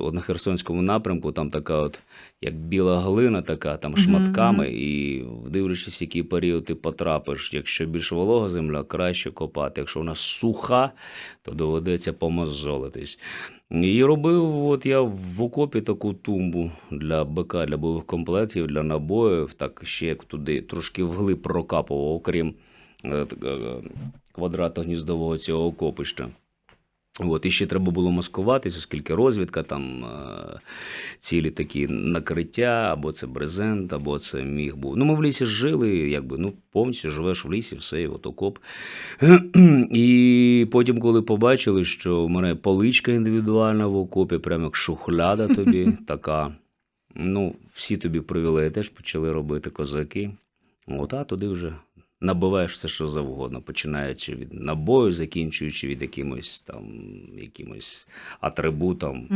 От на Херсонському напрямку там така от, як біла глина, така там шматками, і дивлячись, який період ти потрапиш. Якщо більш волога земля, краще копати. Якщо вона суха, то доведеться помазолитись. І робив от я в окопі таку тумбу для БК, для бойових комплектів, для набоїв, так ще як туди трошки вглиб прокапував, окрім е, е, квадратно-гніздового цього окопища. От, і ще треба було маскуватись, оскільки розвідка, там е, цілі такі накриття, або це брезент, або це міг був. Ну, ми в лісі жили, якби, ну, повністю живеш в лісі, все, і от окоп. І потім, коли побачили, що в мене поличка індивідуальна в окопі, прямо як шухляда тобі така. Ну, всі тобі привілеї теж почали робити козаки. От, а туди вже набиваєш все, що завгодно, починаючи від набою, закінчуючи від якимось там якимось атрибутом.